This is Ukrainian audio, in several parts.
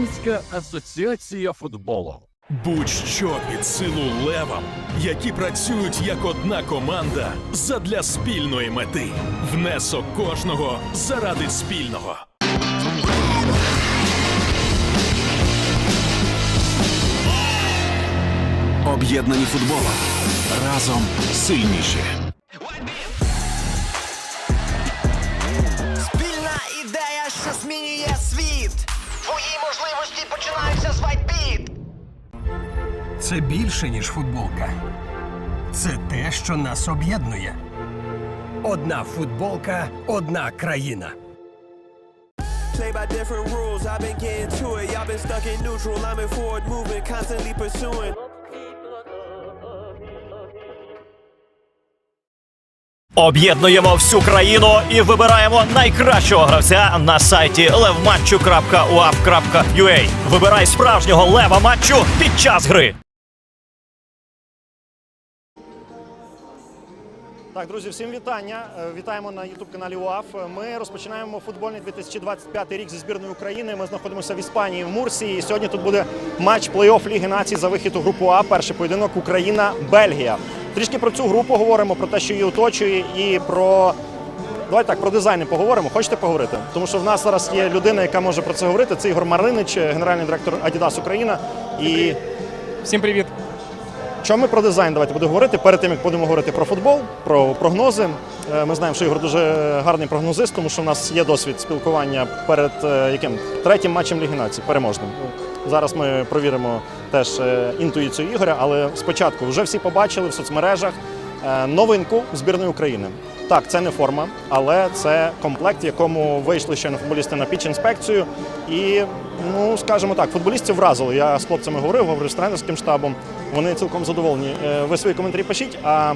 Українська асоціація футболу. Будь-що під силу левам, які працюють як одна команда задля спільної мети. Внесок кожного заради спільного. Об'єднані футболом. Разом сильніші. Це більше, ніж футболка. Це те, що нас об'єднує. Одна футболка, одна країна. Play by different rules, I've been getting to it. Y'all been stuck in neutral, I'm in forward movement, constantly pursuing. Об'єднуємо всю країну і вибираємо найкращого гравця на сайті levmatchu.uaf.ua. Вибирай справжнього лева матчу під час гри. Так, друзі, всім вітання. Е, Вітаємо на youtube каналі УАФ. Ми розпочинаємо футбольний 2025 рік зі збірною України. Ми знаходимося в Іспанії в Мурсії. І сьогодні тут буде матч плей-офф Ліги націй за вихід у групу А. Перший поєдинок Україна-Бельгія. Трішки про цю групу говоримо, про те, що її оточує, і про. Давайте так, про дизайни поговоримо. Хочете поговорити? Тому що в нас зараз є людина, яка може про це говорити. Це Ігор Маринич, генеральний директор Adidas Україна. І Всім привіт. Що ми про дизайн давайте будемо говорити перед тим, як будемо говорити про футбол, про прогнози. Е, Ми знаємо, що Ігор дуже гарний прогнозист, тому що в нас є досвід спілкування перед е, яким третім матчем Ліги націй, переможним. Зараз ми провіримо теж е, інтуїцію Ігоря, але спочатку вже всі побачили в соцмережах новинку збірної України. Так, це не форма, але це комплект, якому вийшли ще на футболісти на піч-інспекцію. І, ну скажімо так, футболістів вразили. Я з хлопцями говорив, говорив з тренерським штабом. Вони цілком задоволені. Е, Ви свої коментарі пишіть. А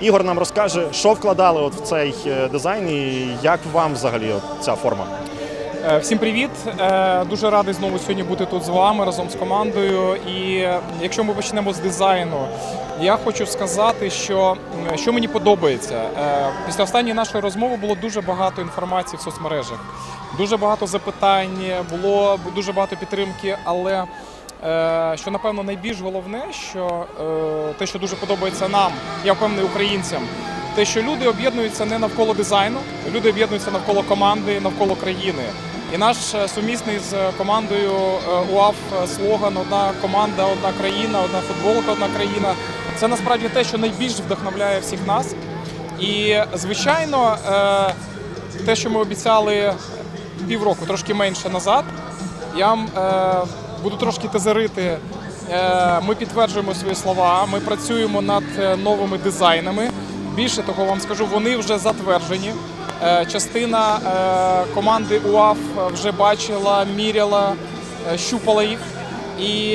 Ігор нам розкаже, що вкладали от в цей е, дизайн і як вам взагалі от ця форма. Е, Всім привіт. Дуже радий знову сьогодні бути тут з вами разом з командою. І якщо ми почнемо з дизайну, я хочу сказати, що, що мені подобається. Е, Після останньої нашої розмови було дуже багато інформації в соцмережах, дуже багато запитань, було дуже багато підтримки, але. е, Що напевно найбільш головне, що е, те, що дуже подобається нам, я впевнений українцям, те, що люди об'єднуються не навколо дизайну, люди об'єднуються навколо команди, навколо країни. І наш е, сумісний з командою е, УАФ е, слоган Одна команда, одна країна, одна футболка, одна країна. Це насправді те, що найбільш вдохновляє всіх нас. І звичайно, е, те, що ми обіцяли півроку, трошки менше назад, я вам е, буду трошки тезерити. Е, Ми підтверджуємо свої слова. Ми працюємо над е, новими дизайнами. Більше того, вам скажу, вони вже затверджені. Е, Частина е, команди УАФ вже бачила, міряла, е, щупала їх. І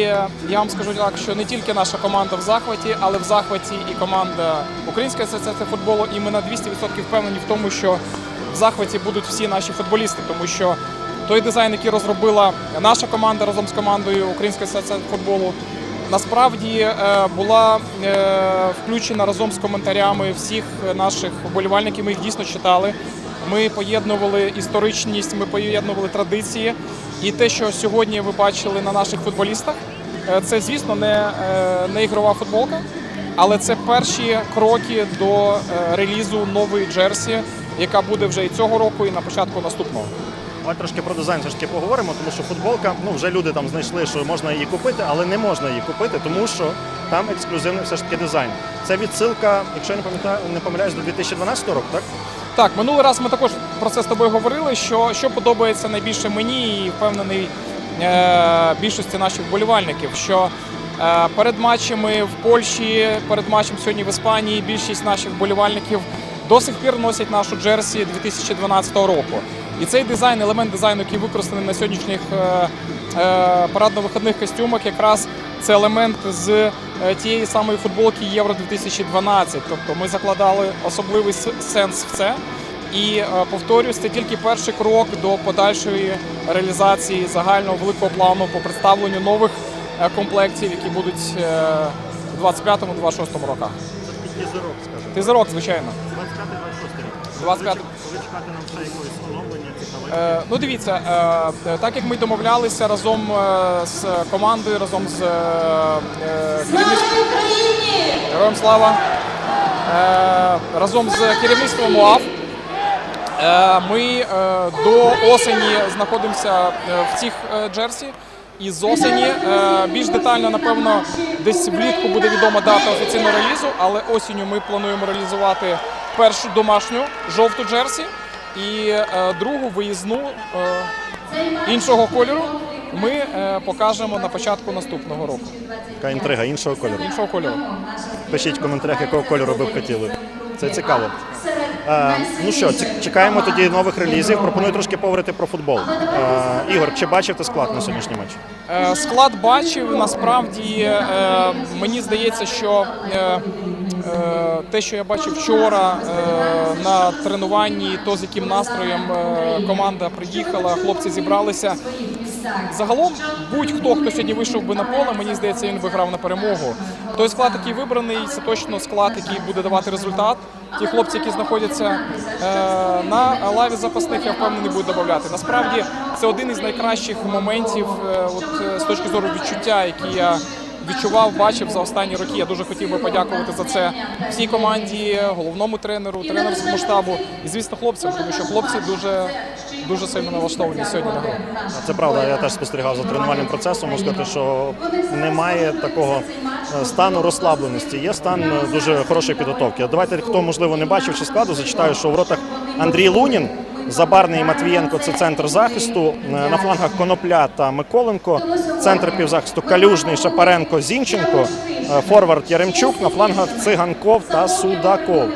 я вам скажу так, що не тільки наша команда в захваті, але в захваті і команда Української асоціації футболу. І ми на 200% впевнені в тому, що в захваті будуть всі наші футболісти, тому що той дизайн, який розробила наша команда разом з командою Української асоціації футболу, насправді е, була е, включена разом з коментарями всіх наших вболівальників. Ми їх дійсно читали. Ми поєднували історичність, ми поєднували традиції. І те, що сьогодні ви бачили на наших футболістах, е, це, звісно, не, не ігрова футболка, але це перші кроки до релізу нової джерсі, яка буде вже і цього року, і на початку наступного. Давай трошки про дизайн все ж таки поговоримо, тому що футболка, ну вже люди там знайшли, що можна її купити, але не можна її купити, тому що там ексклюзивний все ж таки дизайн. Це відсилка, якщо я не пам'ятаю, не помиляюсь, до 2012 року, так? Так, минулий раз ми також про це з тобою говорили. Що, що подобається найбільше мені і впевнений е, більшості наших вболівальників, що е, перед матчами в Польщі, перед матчем сьогодні в Іспанії більшість наших вболівальників до сих пір носять нашу джерсі 2012 року. І цей дизайн, елемент дизайну, який використаний на сьогоднішніх е, е, парадно-виходних костюмах, якраз це елемент з е, тієї самої футболки Євро 2012. Тобто ми закладали особливий сенс в це. І повторюсь, це тільки перший крок до подальшої реалізації загального великого плану по представленню нових комплектів, які будуть у 25-26 роках. Це такий тізерок, скажімо. Тизерок, звичайно. 25-26 рік. 25 Коли чекати нам ще якогось оновлення, цікаве? Е, ну дивіться, е, так як ми домовлялися разом е, з командою, разом з е, керівництвом Героям слава, е, разом з керівництвом УАФ. Е, Ми до осені знаходимося в цих джерсі. І з осені більш детально, напевно, десь влітку буде відома дата офіційного релізу, але осінню ми плануємо реалізувати першу домашню жовту джерсі і е, другу виїзну е, іншого кольору. Ми е, покажемо на початку наступного року. Така інтрига іншого кольору. Іншого кольору. Пишіть в коментарях, якого кольору ви б хотіли. Це цікаво. Е, ну що, чекаємо тоді нових релізів. Пропоную трошки поговорити про футбол. Е, Ігор, чи бачив ти склад на сьогоднішній матч? Е, Склад бачив. Насправді е, мені здається, що е, е, те, що я бачив вчора е, на тренуванні, то з яким настроєм е, команда приїхала, хлопці зібралися. Загалом, будь-хто, хто сьогодні вийшов би на поле, мені здається, він би грав на перемогу. Той склад, який вибраний, це точно склад, який буде давати результат. Ті хлопці, які знаходяться е, на лаві запасних, я впевнений, будуть додати. Насправді це один із найкращих моментів, е, от, е, з точки зору відчуття, які я відчував, бачив за останні роки. Я дуже хотів би подякувати за це всій команді, головному тренеру, тренерському штабу і, звісно, хлопцям, тому що хлопці дуже, дуже сильно налаштовані сьогодні на гру. Це правда, я теж спостерігав за тренувальним процесом. Можу сказати, що немає такого е, стану розслабленості. Є стан е, дуже хорошої підготовки. Давайте, хто можливо не бачив ще складу, зачитаю, що в воротах Андрій Лунін. Забарний і Матвієнко це центр захисту. Е, На флангах Конопля та Миколенко. Центр півзахисту Калюжний, Шапаренко, Зінченко. Е, Форвард Яремчук. На флангах Циганков та Судаков.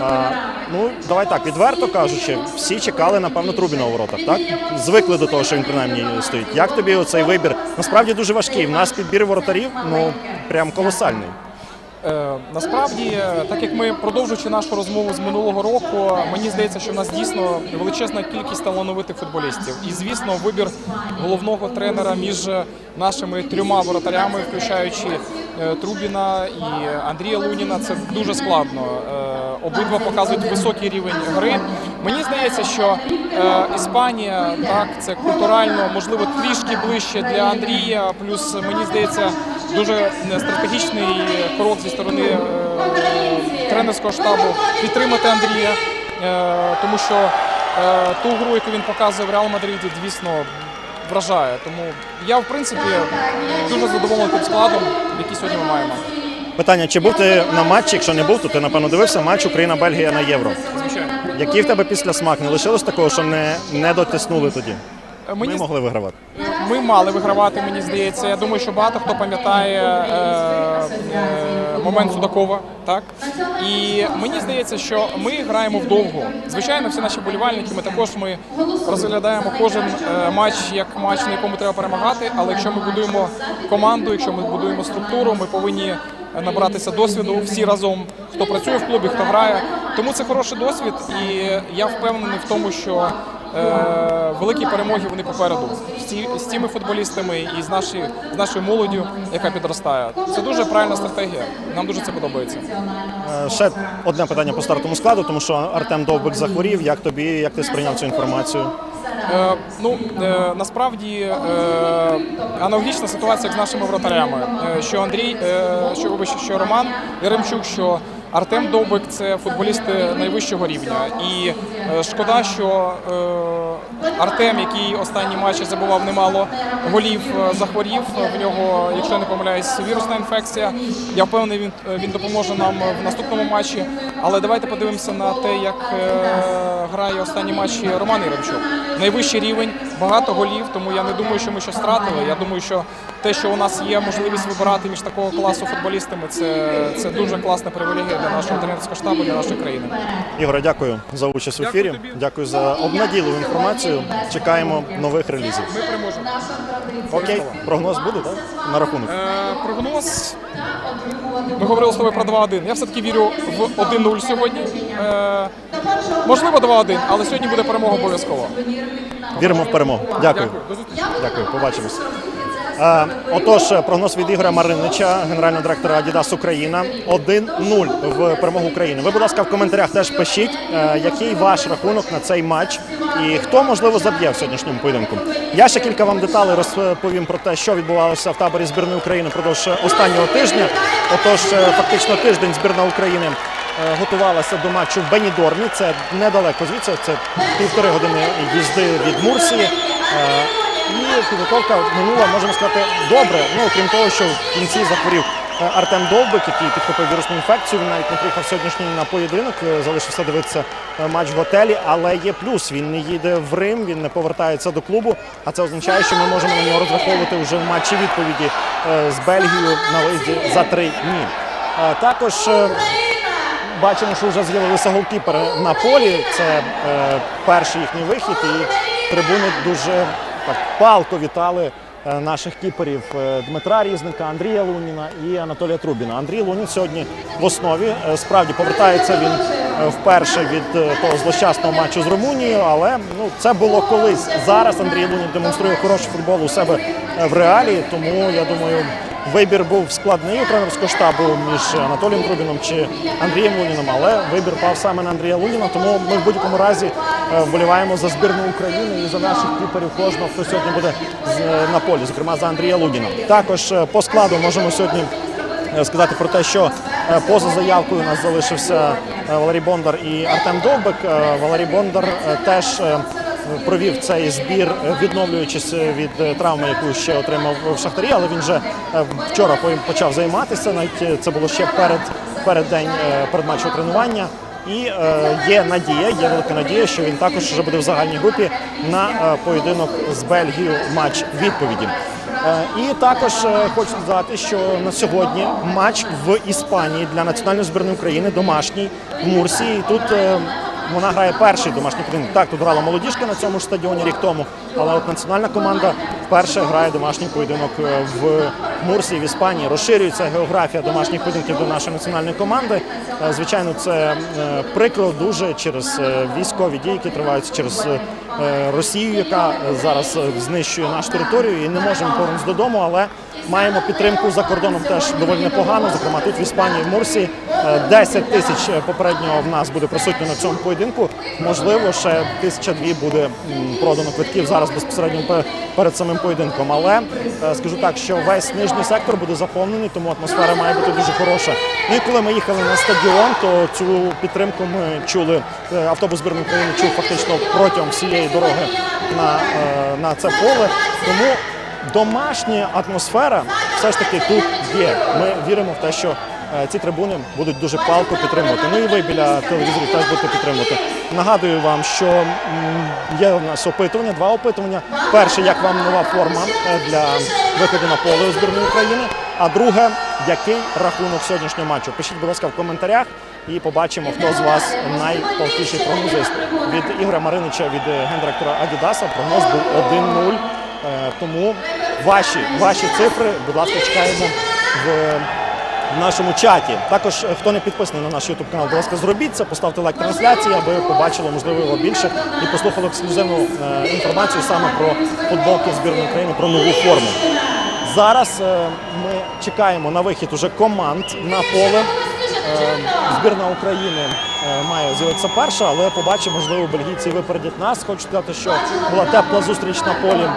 А, ну, давай так, відверто кажучи, всі чекали, напевно, Трубіна у воротах, так? Звикли до того, що він принаймні стоїть. Як тобі оцей вибір? Насправді дуже важкий. В нас підбір воротарів, ну, прям колосальний. Е, насправді, так як ми продовжуючи нашу розмову з минулого року, мені здається, що в нас дійсно величезна кількість талановитих футболістів. І звісно, вибір головного тренера між нашими трьома воротарями, включаючи е, Трубіна і Андрія Луніна, це дуже складно. Е, Обидва показують високий рівень гри. Мені здається, що Іспанія так це культурально, можливо, трішки ближче для Андрія. Плюс мені здається, дуже стратегічний крок зі сторони е, тренерського штабу підтримати Андрія, е, тому що е, ту гру, яку він показує в Реал Мадриді, звісно, вражає. Тому я, в принципі, дуже задоволений тим складом, який сьогодні ми маємо. Питання: чи був ти на матчі? Якщо не був, то ти напевно дивився матч Україна-Бельгія на євро. Звичайно. Який в тебе після смак? Не лишилось такого, що не, не дотиснули тоді? Ми Мені могли вигравати. Ми мали вигравати, мені здається. Я думаю, що багато хто пам'ятає е, е, момент Судакова. Так і мені здається, що ми граємо вдовго. Звичайно, всі наші болівальники. Ми також ми розглядаємо кожен е, матч як матч, на якому треба перемагати. Але якщо ми будуємо команду, якщо ми будуємо структуру, ми повинні набратися досвіду всі разом, хто працює в клубі, хто грає. Тому це хороший досвід, і я впевнений в тому, що великі перемоги вони попереду з, цими футболістами і з, наші, з нашою молоддю, яка підростає. Це дуже правильна стратегія. Нам дуже це подобається. Е, Ще одне питання по стартовому складу, тому що Артем Довбик захворів. Як тобі, як ти сприйняв цю інформацію? Е, ну е, насправді е, аналогічна ситуація як з нашими вратарями. Е, що Андрій, е, що вибачте, що Роман Яремчук, що Артем Довбик це футболісти найвищого рівня. І е, шкода, що е, Артем, який останні матчі забував немало голів, е, захворів. В нього, якщо я не помиляюсь, вірусна інфекція. Я впевнений, він, він допоможе нам в наступному матчі. Але давайте подивимося на те, як е, грає останні матчі Роман Яремчук. Найвищий рівень, багато голів, тому я не думаю, що ми щось втратили. Я думаю, що те, що у нас є можливість вибирати між такого класу футболістами, це, це дуже класна привілегія для нашого тренерського штабу, для нашої країни. Ігоре, дякую за участь в ефірі. тобі. Дякую за обнадійливу інформацію. Чекаємо нових релізів. Ми переможемо. Окей, прогноз буде, так? На рахунок. Е, прогноз. Ми говорили з тобою про 2-1. Я все-таки вірю в 1-0 сьогодні. Е, можливо, 2-1, але сьогодні буде перемога обов'язково. Віримо в перемогу. Дякую. Дякую. До зустрічі. Дякую. Побачимось. Е, Отож, прогноз від Ігоря Маринича, генерального директора Adidas Україна. 1-0 в перемогу України. Ви, будь ласка, в коментарях теж пишіть, е, який ваш рахунок на цей матч і хто можливо заб'є в сьогоднішньому поєдинку. Я ще кілька вам деталей розповім про те, що відбувалося в таборі збірної України впродовж останнього тижня. Отож, е, фактично тиждень збірна України. Е, Готувалася до матчу в Бенідормі. Це недалеко звідси. Це півтори години їзди від Мурсії. Е, і підготовка минула, можемо сказати, добре. Ну, крім того, що в кінці захворів е, Артем Довбик, який підхопив вірусну інфекцію. Він навіть не приїхав сьогоднішній на поєдинок, залишився дивитися матч в готелі. Але є плюс. Він не їде в Рим, він не повертається до клубу. А це означає, що ми можемо на нього розраховувати вже в матчі відповіді з Бельгією на виїзді за три дні. Також Бачимо, що вже з'явилися голкіпери на полі. Це е, перший їхній вихід, і трибуни дуже так палко вітали е, наших кіперів е, Дмитра Різника, Андрія Луніна і Анатолія Трубіна. Андрій Лунін сьогодні в основі. Е, Справді повертається він вперше від того злощасного матчу з Румунією, але ну це було колись. Зараз Андрій Лунін демонструє хороший футбол у себе в реалі. Тому я думаю. Вибір був складний у тренерського штабу між Анатолієм Трубіном чи Андрієм Луніном, але вибір пав саме на Андрія Луніна. Тому ми в будь-якому разі е, вболіваємо за збірну України і за наших кіперів кожного, хто сьогодні буде е, на полі, зокрема за Андрія Луніна. Також е, по складу можемо сьогодні сказати про те, що поза заявкою у нас залишився Валерій Бондар і Артем Довбик. Валерій Бондар теж провів цей збір, е, відновлюючись від е, травми, яку ще отримав в Шахтарі, але він вже е, вчора почав займатися. Навіть е, це було ще перед, перед день е, передматчого тренування. І е, є надія, є велика надія, що він також вже буде в загальній групі на е, поєдинок з Бельгією матч відповіді. Е, І також е, хочу сказати, що на сьогодні матч в Іспанії для національної збірної України домашній в Мурсії. Тут е, вона грає перший домашній поєдинок. Так, тут грала молодіжка на цьому ж стадіоні рік тому, але от національна команда вперше грає домашній поєдинок е, в Мурсії в Іспанії. Розширюється географія домашніх поєдинків до нашої національної команди. Е, Звичайно, це е, прикро дуже через військові дії, які триваються через Росію, яка зараз знищує нашу територію, і не можемо повернутися додому, але маємо підтримку за кордоном теж доволі непогано. Зокрема, тут в Іспанії в Мурсії Е, 10 тисяч е, попередньо в нас буде присутньо на цьому поєдинку. Можливо, ще тисяча дві буде продано квитків зараз безпосередньо перед самим поєдинком. Але е, скажу так, що весь нижній сектор буде заповнений, тому атмосфера має бути дуже хороша. Ну і коли ми їхали на стадіон, то цю підтримку ми чули. е, Автобус збірної України чув фактично протягом всієї дороги на, е, на це поле. Тому домашня атмосфера все ж таки тут є. Ми віримо в те, що е, ці трибуни будуть дуже палко підтримувати. Ну і ви біля телевізорів теж будете підтримувати. Нагадую вам, що є у нас опитування, два опитування. Перше, як вам нова форма е, для виходу на поле у збірної України. А друге, який рахунок сьогоднішнього матчу? Пишіть, будь ласка, в коментарях і побачимо, хто з вас найпалкіший прогнозист. Від Ігоря Маринича, від е, гендиректора Адідаса, прогноз був 1-0. Е, Тому ваші, ваші цифри, будь ласка, чекаємо в нашому чаті. Також, е, хто не підписаний на наш YouTube канал, будь ласка, зробіть це, поставте лайк трансляції, аби побачили, можливо, його більше і послухали ексклюзивну е, інформацію саме про футболки збірної України, про нову форму. Зараз ми чекаємо на вихід уже команд на поле. Е, Збірна України е, має з'явитися перша, але побачимо, можливо, бельгійці випередять нас. Хочу сказати, що була тепла зустріч на полі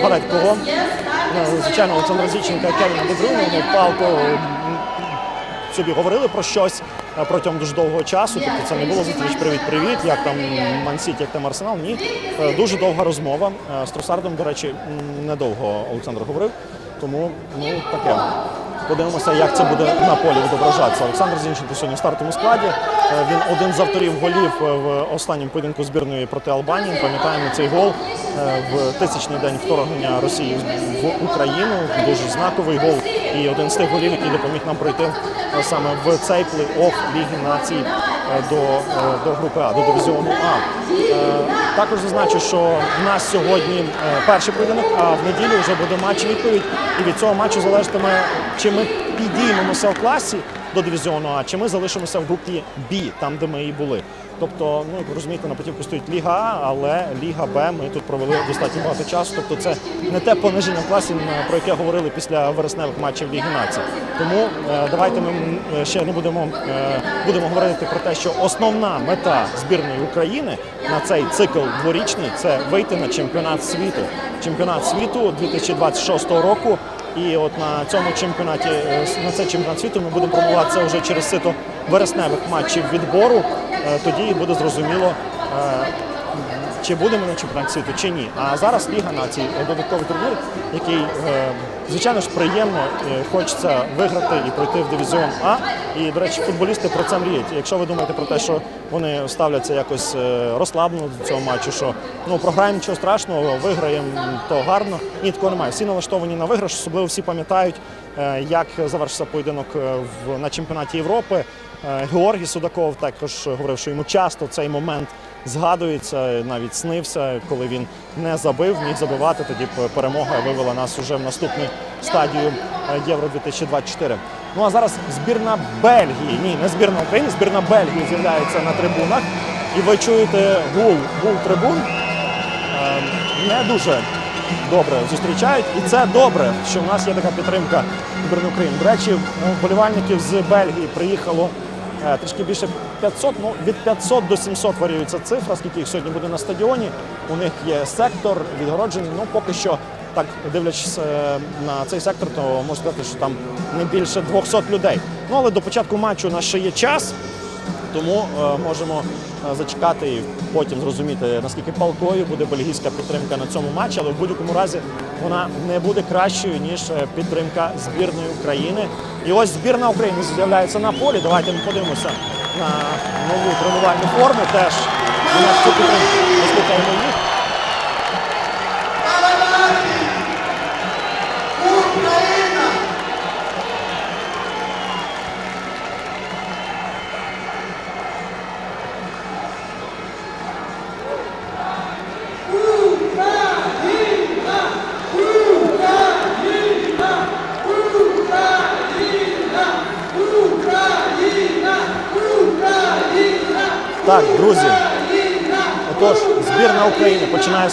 е, кого. Е, Звичайно, Олександра Зіченка і Кевіна Дебрюна, палко собі говорили про щось е, протягом дуже довгого часу. Тобто це не було зустріч привіт-привіт, як там Мансіті, як там Арсенал. Ні, дуже довга розмова. З Тросардом, до речі, недовго Олександр говорив. Тому ну таке. Подивимося, як це буде на полі відображатися. Олександр Зінченко сьогодні в стартовому складі. Е, Він один з авторів голів е, в останньому поєдинку збірної проти Албанії. Пам'ятаємо цей гол е, в тисячний день вторгнення Росії в Україну. Дуже знаковий гол. І один з тих голів, який допоміг нам пройти саме в цей плей-офф Ліги націй до, до групи А, до дивізіону А. Також зазначу, що в нас сьогодні е, перший поєдинок, а в неділю вже буде матч відповідь. І від цього матчу залежатиме, чи ми підіймемося в класі, до дивізіону А, чи ми залишимося в групі Б, там де ми і були. Тобто, ну як ви розумієте, на потівку стоїть Ліга А, але Ліга Б ми тут провели достатньо багато часу. Тобто, це не те пониження класів, про яке говорили після вересневих матчів Ліги Націй. Тому е, давайте ми е, ще не будемо е, будемо говорити про те, що основна мета збірної України на цей цикл дворічний це вийти на чемпіонат світу. Чемпіонат світу 2026 року. І от на цьому чемпіонаті е, на цей чемпіонат світу ми будемо пробуватися вже через сито вересневих матчів відбору. Е, Тоді буде зрозуміло, е, чи будемо на чемпіонаті світу, чи ні. А зараз Ліга націй е, додатковий турнір, який, е, звичайно ж, приємно е, хочеться виграти і пройти в дивізіон А. І, до речі, футболісти про це мріють. Якщо ви думаєте про те, що вони ставляться якось розслаблено до цього матчу, що ну програємо нічого страшного, виграємо, то гарно. Ні, такого немає. Всі налаштовані на виграш, особливо всі пам'ятають, як завершився поєдинок на чемпіонаті Європи. Е, Георгій Судаков також говорив, що йому часто цей момент згадується, навіть снився, коли він не забив, міг забивати. Тоді перемога вивела нас уже в наступну стадію е, Євро 2024. Ну а зараз збірна Бельгії. Ні, не збірна України, збірна Бельгії з'являється на трибунах. І ви чуєте гул, гул трибун. Е, Не дуже добре зустрічають, і це добре, що в нас є така підтримка збірної України. До речі, вболівальників з Бельгії приїхало е, трішки більше 500, ну від 500 до 700 варіюється цифра, скільки їх сьогодні буде на стадіоні. У них є сектор відгороджений. Ну поки що, так дивлячись е, на цей сектор, то можна сказати, що там не більше 200 людей. Ну але до початку матчу у нас ще є час. Тому е, можемо е, зачекати і потім зрозуміти, наскільки палкою буде бельгійська підтримка на цьому матчі, але в будь-якому разі вона не буде кращою, ніж е, підтримка збірної України. І ось збірна України з'являється на полі. Давайте ми подивимося на нову тренувальну форму. Теж на підтримку послухаємо їх.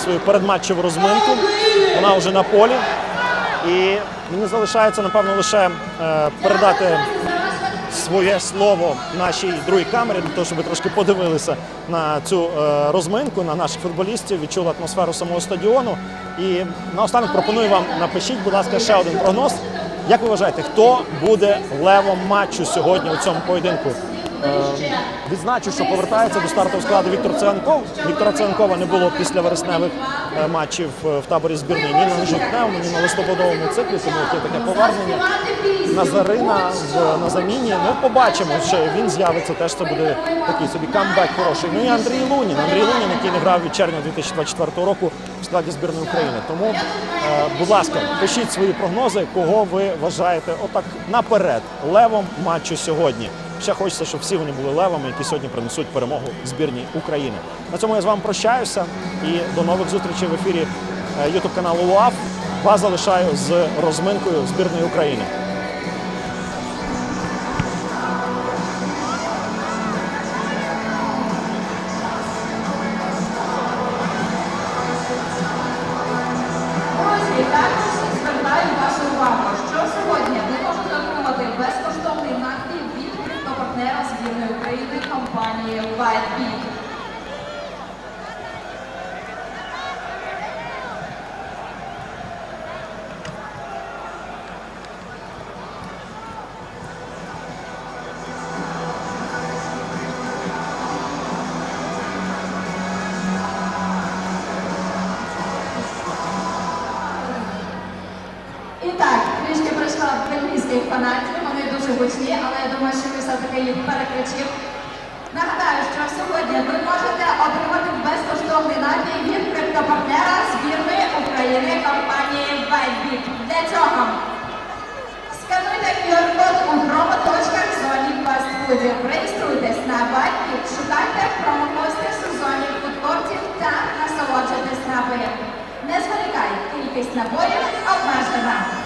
Свою передматчеву розминку. Вона вже на полі. І мені залишається, напевно, лише е, передати своє слово нашій другій камері, для того, щоб ви трошки подивилися на цю е, розминку, на наших футболістів, відчули атмосферу самого стадіону. І наостанок пропоную вам напишіть, будь ласка, ще один прогноз. Як ви вважаєте, хто буде левом матчу сьогодні у цьому поєдинку? Відзначу, що повертається до стартового складу Віктор Циганков. Віктора Циганкова не було після вересневих е, матчів е, в таборі збірної ні на жовтневому, ні на листопадовому циклі, тому є таке повернення. Назарина на заміні. Ну, побачимо, що він з'явиться. Теж це буде такий собі камбек хороший. Ну і Андрій Лунін. Андрій Лунін, який не грав від червня 2024 року в складі збірної України. Тому, е, будь ласка, пишіть свої прогнози, кого ви вважаєте отак наперед левом матчу сьогодні. Ще хочеться, щоб всі вони були левами, які сьогодні принесуть перемогу збірній України. На цьому я з вами прощаюся і до нових зустрічей в ефірі Ютуб каналу УАФ. Вас залишаю з розминкою збірної України. Гучні, але я думаю, що ми все-таки їх перекричимо. Нагадаю, що сьогодні ви можете отримати безкоштовний напій від криптопартнера збірної України компанії WhiteBit. Для цього скануйте QR-код у громоточках в зоні фастфудів. Реєструйтесь на WhiteBit, шукайте промокости в сезоні фудкортів та насолоджуйтесь напоєм. Не зволікай, кількість набоїв обмежена.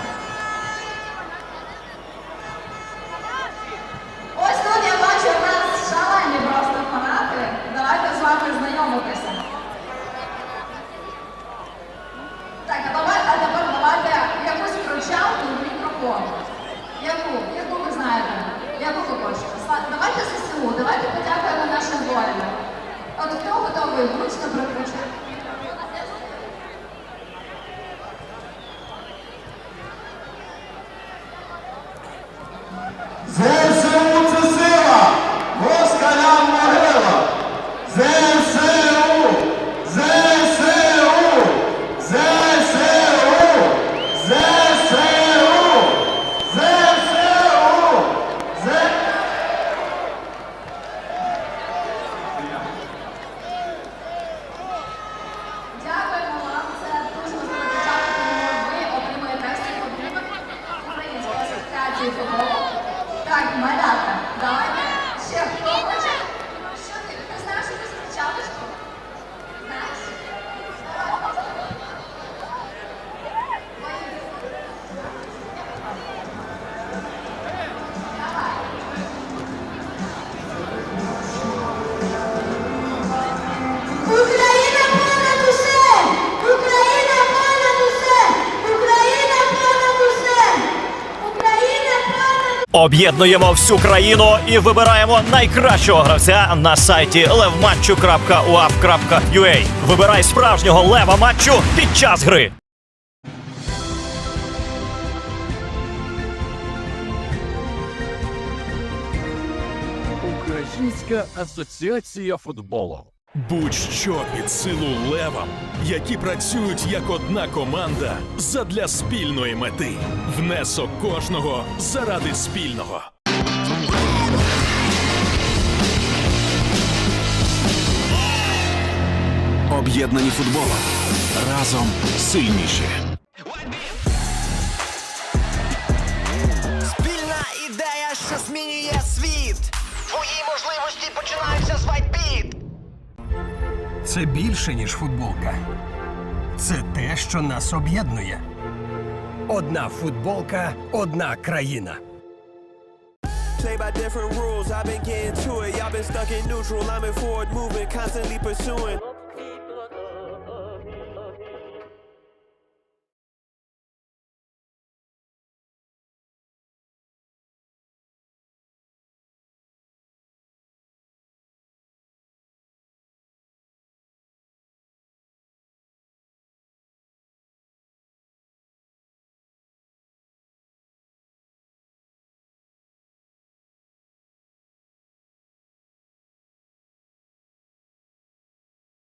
Об'єднуємо всю країну і вибираємо найкращого гравця на сайті levmatchu.uap.ua. Вибирай справжнього лева матчу під час гри. Українська асоціація футболу. Будь-що під силу левам, які працюють як одна команда задля спільної мети. Внесок кожного заради спільного. Об'єднані футболом. Разом сильніші. Спільна ідея, що змінює світ. Твої можливості починаються з вайтбіт. Це більше, ніж футболка. Це те, що нас об'єднує. Одна футболка, одна країна. Play by different rules, I've been getting to it. Y'all been stuck in neutral. I'm in forward movement, constantly pursuing.